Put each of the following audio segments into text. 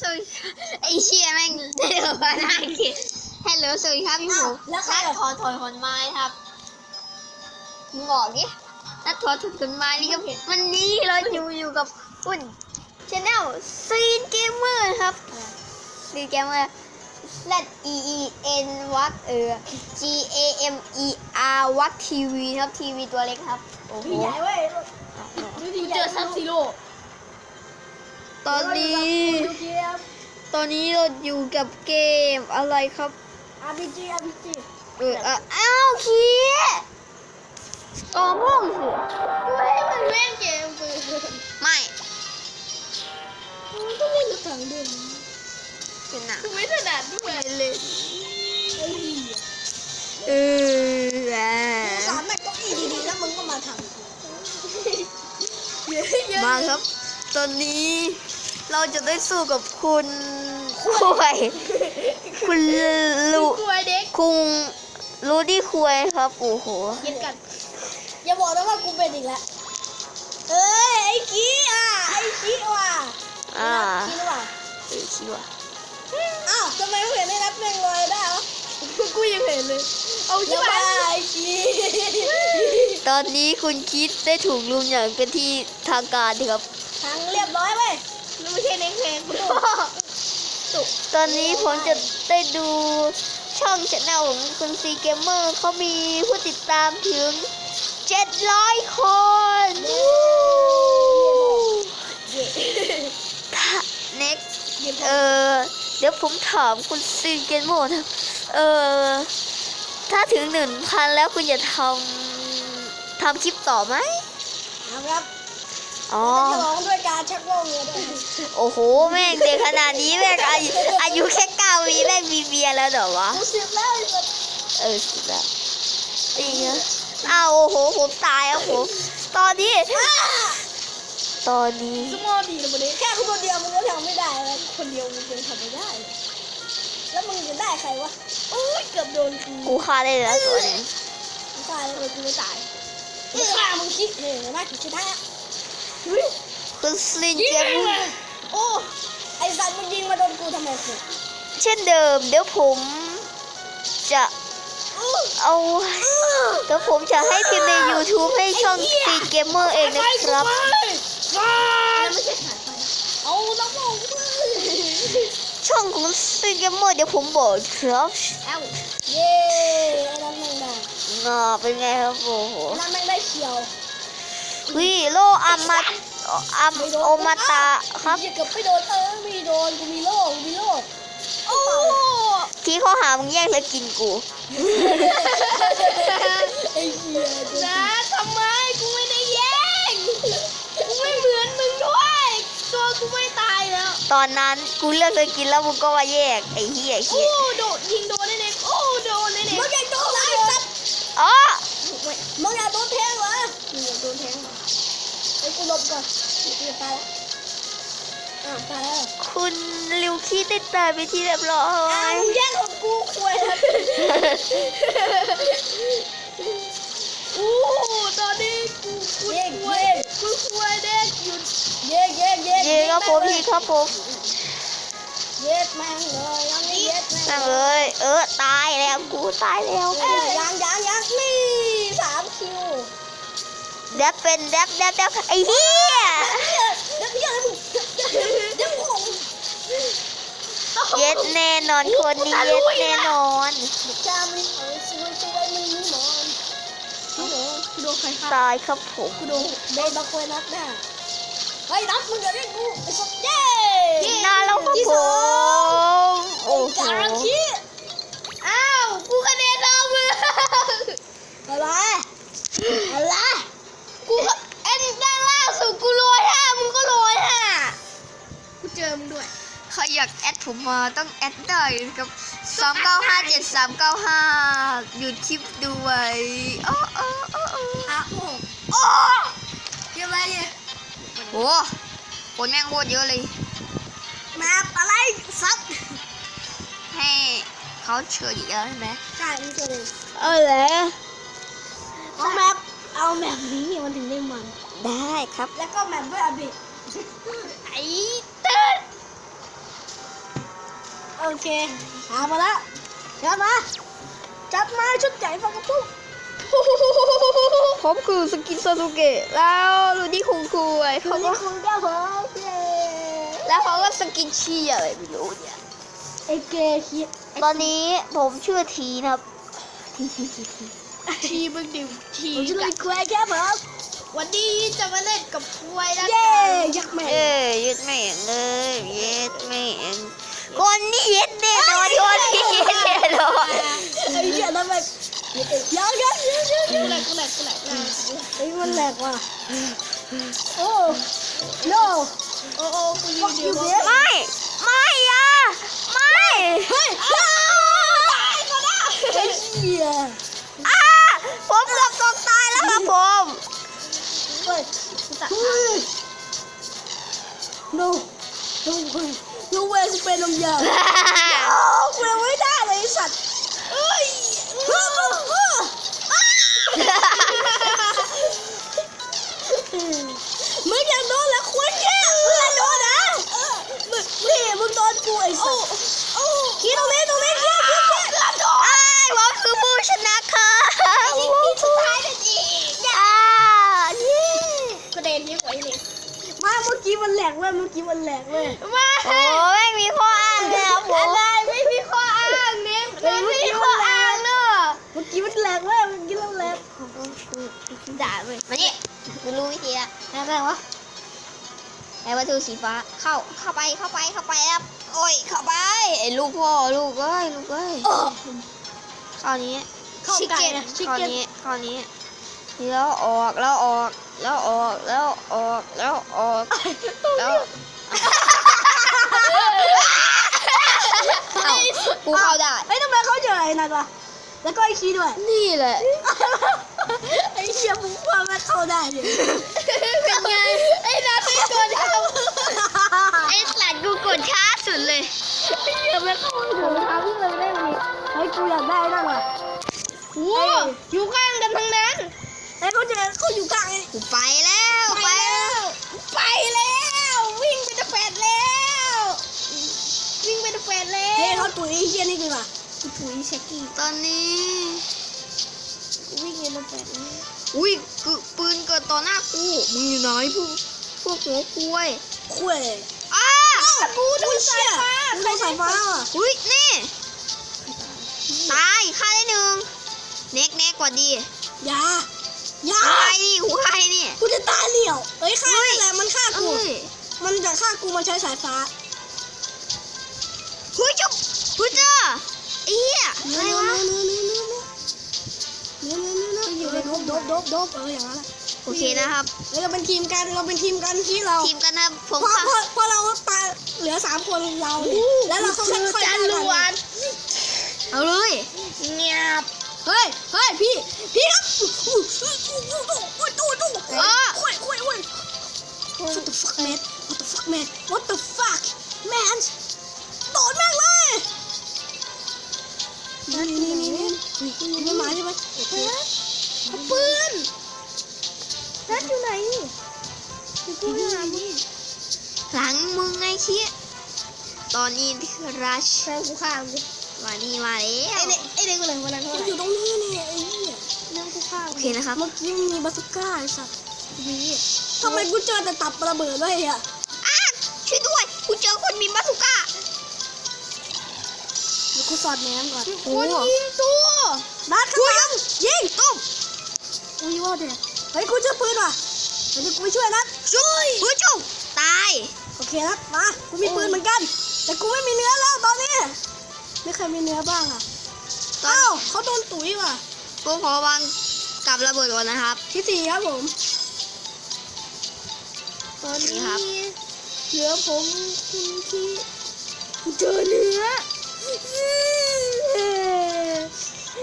สวัสดีไอเชี่ยแม่งเดือดมาหน้าเกลียดฮัลโหลสวัสดีครับพี่หมูแล้วใครนัดขอถอนขอนไม้ครับมึงบอกดินัดถอนถูกขอนไม้นี่ก็มันนี่เราอยู่อยู่กับคุณชแนลซีนเกมเมอร์ครับซีนเกมเมอร์ Z E E N วักเออ G A M E R วักทีวีครับทีวีตัวเล็กครับ โอ้โหพี่ใหญ่เว้ยดูดีเจอซับซีโร่ ตอนนี้ดูเกมตอนนี้เราอยู่กับเกมอะไรครับ RPG RPG เอออะอ้าวคีต่อม่วงสิเฮ้ยมันเล่นเกมปืนไม่มันต้องเล่นกับถังเดิมเป็นหนังกูไม่ถนัดด้วยเลยไอ้เหี้ยเอออะสามแม่งเก็อีดีๆแล้วมึงก็มาทำกูมาครับ ตอนนี้ เราจะได้สู้กับคุณคุยคุณลูกลัวเด็กคุงรู้ที่คุยครับโอ้โหเย็นกัน อย่าบอกนะว่ากูเป็นอีกแล้วเอ้ยไอ้กี้อะไอ้กี้ว่ะอ่ากี้หรือเปล่าเออคิดว่าอ้าวทำไมไม่เห็นได้รับแม่งลอยได้วะกูยังเห็นเลย เอาใช่ไหมไอ้กี้ตอนนี้คุณคิดได้ถูกลุมอย่างเป็นที่ทางการครับทางเรียบร้อยเว้ย ไม่ใช่เน้งเพลงกูตุกตอนนี้ผมจะได้ดูช่องช anel ของคุณซีเกมเมอร์เขามีผู้ติดตามถึง 700 คนถ้า next เออเดี๋ยวผมถามคุณซีเกมเมอร์นะเออ ถ้าถึงหนึ่งพันแล้วคุณจะทำทำคลิปต่อไหมนะครับ อ๋อจะฉลองด้วยการชักว่าวเรือด้วยโอ้โห แม่งเด็กขนาดนี้แม่งอายุอายุแค่เก้าปีแม่งมีเบียร์แล้วเหรอวะกูสิบแล้วไอ้สัสเออสุดอะอีกนะอ้าวโอ้โห ผมตายแล้วผม ตอนนี้ ตอนนี้ สมอดีเลยวันนี้แค่คนเดียวมึงก็ทำไม่ได้แล้วคนเดียวมึงยังทำไม่ได้ แล้วมึงจะได้ใครวะโอ้ยเกือบโดนกูกูฆ่าได้แล้วตัวนี้กูตายแล้วกูไม่ตายกูฆ่ามึงคิดเห็นไหมกูชนะเฮ้ย คุณสลินยิงเจมเลยโอ้ไอ้สัตว์มึงยิงมาโดนกูทำไมกูเช่นเดิม เดี๋ยวผมจะเอาเดี๋ยวผมจะให้พิมพ์ใน YouTube ให้ช่องซีเกมเมอร์เองนะครับแล้วไม่ใช่ขาดไปเอาน้ำมันไปช่องของซีเกมเมอร์เดี๋ยวผมบอกครับเอ้าเย้ไอ้น้ำแมงดาน่าเป็นไงครับโอ้โหไอ้น้ำแมงได้เขียว วิโลอามาอัมโอมาตะครับอย่าเกือบไปโดนเออไม่โดนกูมีโลกูมีโลโอ้ที่เขาหามึงแย่งแล้วกินกูไอ้เหี้ยนะทำไมกูไม่ได้แย่งกูไม่เหมือนมึงด้วยตัวกูไม่ตายแล้วตอนนั้นกูเลือกจะกินแล้วมึงก็มาแยกไอ้เหี้ยโอ้เหี้ยโดดยิงโดนได้เลยโอ้โดนได้เลยมึงอยากโดนอะไรสัตว์อ๋อมึงอยากโดน ไอ้กูหลบก่อนกูจะตายแล้วอะตายแล้วคุณลิวคีได้ตายไปที่เรียบร้ออ้าวยมึงแย่งของกูคุยแล้วโอ้ตอนนี้กูกูคุยกูคุยเด็กหยุดเย้เย้เย้เย้ครับผมพี่ครับผมเย็ดแม่งเลยยังไม่เย็ดแม่งนั่งเลยเออตายแล้วกูตายแล้ว เออยังยังยังนี่สามคิว แดบเป็นแดบแดบแดบไอ้เหี้ยเย็ดแน่นอนคนนี้เย็ดแน่นอนต่อนพี่หนูกูโดนใครฆ่าตายครับผมกูโดนโดนบักเวนักหน้าเฮ้ยนัดมึงเรียกกูไอ้สัตว์เย้นานแล้วครับผม มาต้องแอดได้ครับสามเก้าห้าเจ็ดสามเก้าห้าหยุดคลิปดูไว้อ้ออ้ออ้ออ้ออะโอ้โอ้เดี๋ยวไปเลยโอ้คนแม่งโคตรเยอะเลยแมปอะไรซับให้เขาเชิญอีกแล้วใช่ไหมใช่มึงเจอเลยเออแล้วเอาแมปเอาแมปนี้มันถึงได้มันได้ครับ แล้วก็แมปด้วยอบิไอ้เต้น โอเคหามาแล้วจัดมา จัดมาชุดใหญ่ฟังกระปุกผมคือสกินซาสุเกะแล้วรูดี้คุงคุยเขาเขาก็ก็คงแก้วเหรอเย้แล้วเขาก็สกินชีอะไรไม่รู้เนี่ยเอเกคิดตอนนี้ผมชื่อทีนะครับทีทีทีทีทีมึงดิวทีผมจะเล่นแควร์แก้วเหรอวันนี้จะมาเล่นกับควยนะเย้ยักษ์แม่เอ้ยยึดแม่งเลยยึดแม่ง คนนี้ยึดแน่นอนคนนี้ยึดแน่นอนไอ้เหี้ยนั่นแบบยังยังยังยังกูแหลกแหลกแหลกไอ้มันแหลกว่ะโอ้ no โอ้โอ้กูยื fuck นอยู่ไม่ไม่อะไม่เฮ้ยตายก็ได้ไอ้เหี้ยอ่าผมเกือบตกตายแล้วครับผมเฮ้ยเฮ้ย no no way no way กูเป็นลมยาวโอ้กูยังไม่ได้เลยไอ้สัตว์เอ้ยเฮ้ยเฮ้ยมึงอย่าโดนละควรแค่มึงอย่าโดนนะมึงนี่มึงโดนกูไอ้สัตว์คิดตรงนี้ตรงนี้คิดคิดคิด ไอ้ผมคือผู้ชนะค่ะ นี่นี่สุดท้ายเลยจี อ่าเย้ กระเด็นยิ่งกว่าอีกมาเมื่อกี้มันแห ลกเว้ยเมื่อกี้มันแหลกเว้ยมาโอ้ไม่มีข้ออ้างเลยครับผมอะไรไม่มีข้ออ้างเนี่ยไม่มีข้ออ้างเนอะเมื่อกี้มันแหลกเว้ยเมื่อกี้มันแหลกด่าเลยมานี่กูรู้วิธีละอะไรวะไอ้วัตถุสีฟ้าเข้าเข้าไปเข้าไปเข้าไปครับโอ้ยเข้าไปไอ้ลูกพ่อลูกเอ้ยลูกเอ้ยเข้านี้เข้าไก่นะชิคเข้าเก้นนี้เข้านี้ แล้วออกแล้วออกแล้วออกแล้วออกแล้วออกแล้วเอ้ากูเข้าได้เฮ้ยทำไมเขาเจอไอ้นั่นวะแล้วก็ไอ้คีด้วย นี่แหละ ไอ้เชี่ยมึงว่าไม่เข้าได้ดิเป็นไง ไอ้นั่นไม่โดนเข้าไอ้สัตว์กูกดช้าสุดเลย ไอ้เชี่ยไม่เข้าหัวเท้าพี่เลยได้ไหมเฮ้ยกูอยากได้นั่นว่ะ โอ้อยู่ข้างกันทั้งนั้น ไอ้เขาเจอเขาอยู่กลางไอ้กูไปแล้วไปแล้ว ไปแล้ว วิ่งไปจะแฟดแล้ว วิ่งไปจะแฟดแล้วเฮ้ยเขาตุ๋ยไอ้เชี่ยนี่ดีกว่ากูตุ๋ยเช็คกี้ตอนนี้วิ่งไปจะแฟดแล้วอุ้ยกูปืนเกิดต่อหน้ากูมึงอยู่ไหนพวกพวกหัวคุยคุยอ้ากูโดนสายฟ้าโดนสายฟ้าอะอุ้ยนี่ตายฆ่าได้หนึ่งเน็กเน็กกว่าดีอย่าอ ย่าหัวใครนี่หัวใครนี่กูจะตายเหลี่ยวเอ้ยฆ่านี่แหละมันฆ่ากู เอ้ยมันจะฆ่ากูมันใช้สายฟ้าเฮ้ยจุ๊บเฮ้ยเจ้าไอ้เหี้ยอะไรวะเนื้อเนื้อเนื้อเนื้อเนื้อเนื้อเนื้อโดบโดบโดบเอออย่างนั้นแหละโอเคนะครับเฮ้ยเราเป็นทีมกันเราเป็นทีมกันที่เราทีมกันนะผมพอค่ะพอพอเราตายเหลือสามคนเราเนี่ยแล้วเราก็ค่อยๆจันลวนเอาเลยเงียบเเฮ้ยเฮ้ยพี่ พี่ครับโอ๊ยโดูยโดูยโอ่ยโอ้ยโอ้ยโอ้ย What the fuck man What the fuck man What the fuck man โดนแม่งเลยนี่นี่นี่นี่นี่มาใช่ไหมเอาปืนนัดอยู่ไหนอยู่กูหาดิหลังมึงไงเชี่ยตอนนี้ราชากูข้ามดิ มานี่มาแล้ไอวเด็กไอเด็กคนไหนคนนั้นมันอยู่ตรงนี้นี่ไอ้เหี้ยเรื่องกูฆ่าโอเคนะครับเมื่อกี้มีบาสุก้าไอ้สัตว์วีทำไมกูเจอแต่ตับระเบิดด้วยอะอ้าช่วยด้วยกูเจอคนมีบาสุก้าเดี๋ยวกูสอดแนมก่อนโอ้ยิงตัวนัดข้างหลังยิงตุ้มอุ้ยว่าเด็กเฮ้ยกูเจอปืนว่ะเดี๋ยวกูไปช่วยนัดช่วยเฮ้ยจุ๊บตายโอเคนัดมากูมีปืนเหมือนกัน แต่กูไม่มีเนื้อแล้วตอนนี้ ไม่เคยมีเนื้อบ้างอะตอนอ้าวเขาโดนตุ๋ยว่ะผมขอวางกับระเบิดก่อนนะครับ ที่สี่ครับผม ตอนนี่นี้ครับ เหลือผมคุณที่กูเจอเนื้อ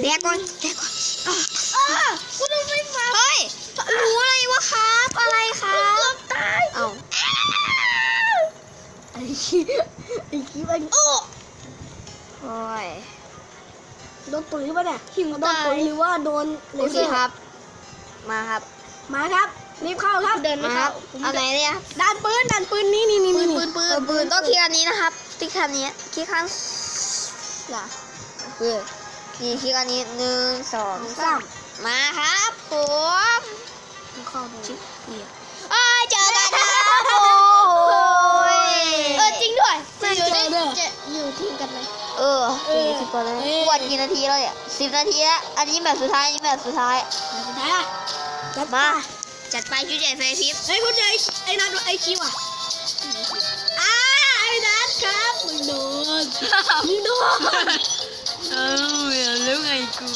แดกก่อนแดกก่อนอะอ้ากูโดนไฟฟ้าเฮ้ยรู้อะไรวะครับ อะไรครับเกือบตาย เอ้าไอ้ขี้ไอ้ขี้มันโอ้ โอ้ยโดนตุ๋ยปะเนี่ยหิงโดนตุ๋ยหรือว่าโดนโอเคครับ มาครับ มาครับรีบเข้าครับเดินมาครับเอาไหนเนี่ยด้านปืนด้านปืนนี่นี่นี่นี่ปืนปืนปืนต้องคลิกอันนี้นะครับคลิกอันนี้คลิกครั้งล่ะเออนี่คลิกอันนี้หนึ่งสองสามมาครับผมเข้าดูเหี้ยเอ้ยเจอกันครับโอ้ย เออจริงด้วย ไม่ อยู่ เจ ได้ อเด้อ จะอยู่ทีมกันไหม เออสี่สิบกว่าแล้วเออกวนกี่นาทีแล้วเนี่ยสิบนาทีแล้วอันนี้แบบสุดท้ายอันนี้แบบสุดท้ายสุดท้ายอะจัดมา จัดไปชุดใหญ่ไฟพริบเฮ้ยคุณเจอไอ้ไอ้นัทไอ้คิวอะอ่าไอ้นัทครับมึงโดนมึงโดนเออแล้วไงกู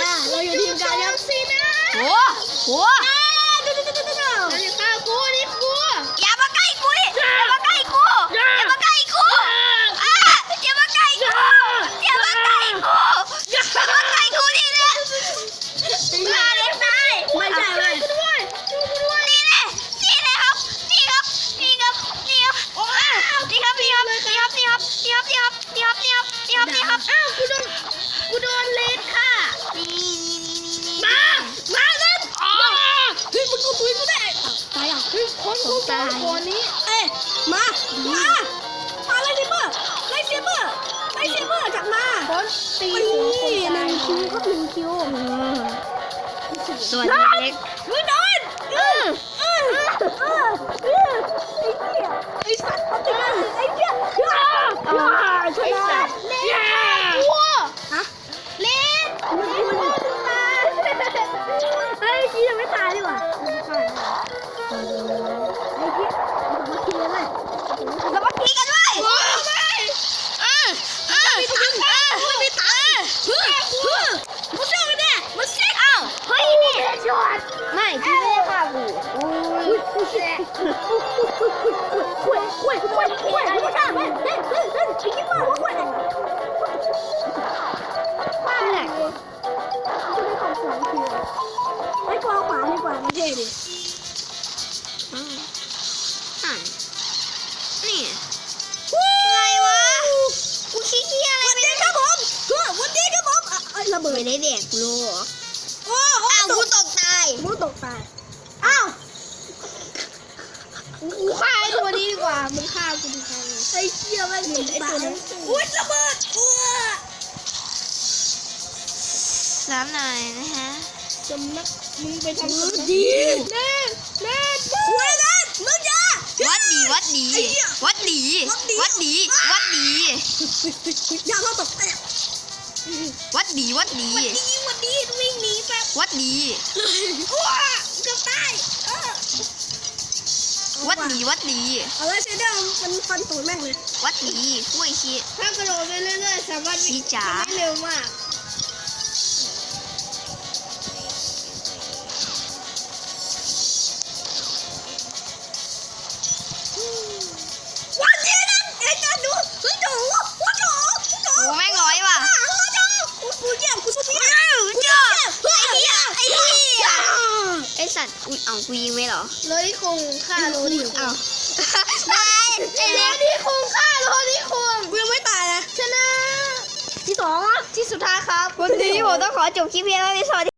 น่ะเราอยู่ทีมกันยังสินะโหโหะเฮ้ยคนกูตายคนนี้เอ้ยมา มา มาไล่ซิเบอร์ไล่ซิเบอร์ไล่ซิเบอร์จากมาคนตีหัวคนตายหนึ่งคิวครับหนึ่งคิวส่วนเล็กมึงโดนเออเออเออเออไอ้เหี้ยไอ้สัตว์ปฏิกัน ไม่ได้แดกกูรู้หรอโอ้โหตกตายกูตกตาย อ้าว กูฆ่าไอ้ตัวนี้ดีกว่ามึงฆ่ากูดีกว่าไอ้เชี่ยมันตกตายอุ้ยระเบิดอ้วสามหน่อยนะฮะสำนักมึงไปทำดีแม่แม่คุยกันมึงอย่าวัดดีวัดดีไอ้เหี้ยวัดดีวัดดีวัดดีอย่าเข้าตกแตกวัดดีวัดดีวันดีวันดีวิ่งหนีแบบวัดดีอ้วกือบตาย วัดดีวัดดีเอาไว้เซเดอร์มันฟันตูดแม่งเลย วัดดีกุ้ยชีถ้ากระโดดไปเรื่อยๆสามารถชีจ๋าทำได้เร็วมากวันนี้นะไอ้การดูเฮ้ยดูว่าดูดูโอ้แม่งร้อยว่ะกูกูเยี่ยมกูสุดยอด อ้าวเจ้าไอ้เหี้ย ไอ้เหี้ย ไอ้ สัตว์อุ้ยเอากูยิงไม่เหรอโรดี้คงฆ่าโรดี้คเอางตายไอ้โรเล็กดี้คงฆ่าโรดี้คงกูยังไม่ตายนะชนะที่สองอะที่สุดท้ายครับ วันนี้ผมต้องขอจบคลิปเพียงเท่านี้สวัสดี